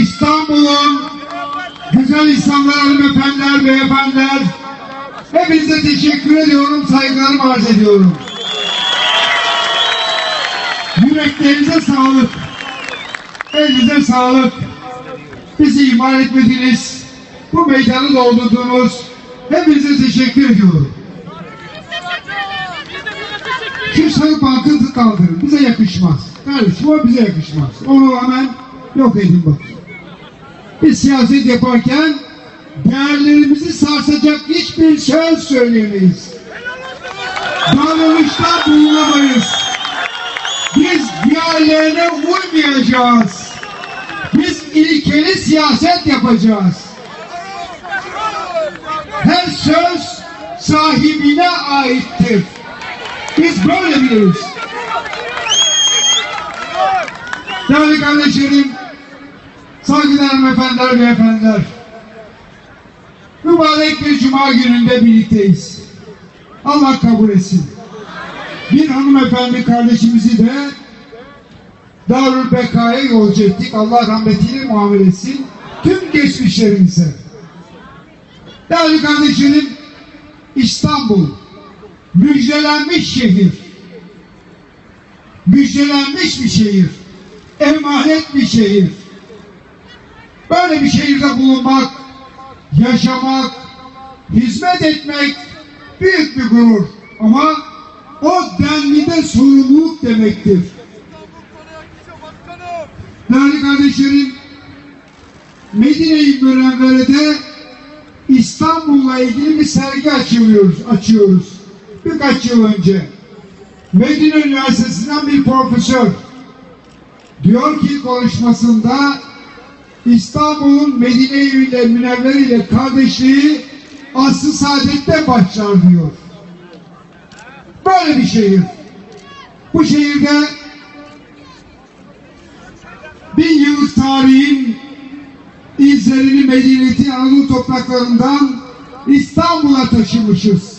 İstanbul'un güzel insanlar, hanımefendiler, beyefendiler, hepinize teşekkür ediyorum, saygılarımı arz ediyorum. Yüreklerinize sağlık, elinize sağlık. Bizi ihmal etmediniz, bu meydanı doldurdunuz. Hepinize teşekkür ediyorum. Sarı bankı kaldırın, bize yakışmaz. Kardeşim o bize yakışmaz. Onu hemen yok edin bakayım. Biz siyaset yaparken değerlerimizi sarsacak hiçbir söz söyleyemeyiz. Davranışta bulunamayız. Biz diğerlerine uymayacağız. Biz ilkeli siyaset yapacağız. Her söz sahibine aittir. Biz böyle biliriz. Değerli kardeşlerim, saygıdeğer hanımefendiler, beyefendiler. Mübarek bir cuma gününde birlikteyiz. Allah kabul etsin. Bir hanımefendi kardeşimizi de Darül Beka'ya yolcu ettik. Allah rahmetiyle muamele etsin. Tüm geçmişlerimize. Değerli kardeşlerim, İstanbul müjdelenmiş şehir. Müjdelenmiş bir şehir. Emanet bir şehir. Böyle bir şehirde bulunmak, yaşamak, hizmet etmek büyük bir gurur. Ama o denli de sorumluluk demektir. Değerli kardeşlerim, Medine-i Münevvere'de İstanbul'la ilgili bir sergi açıyoruz, açıyoruz. Birkaç yıl önce. Medine Üniversitesi'nden bir profesör diyor ki konuşmasında İstanbul'un Medine ile Münevvere ile kardeşliği aslı saadette başlar diyor. Böyle bir şehir. Bu şehirde bin yıllık tarihin izlerini Medineti Anadolu topraklarından İstanbul'a taşımışız.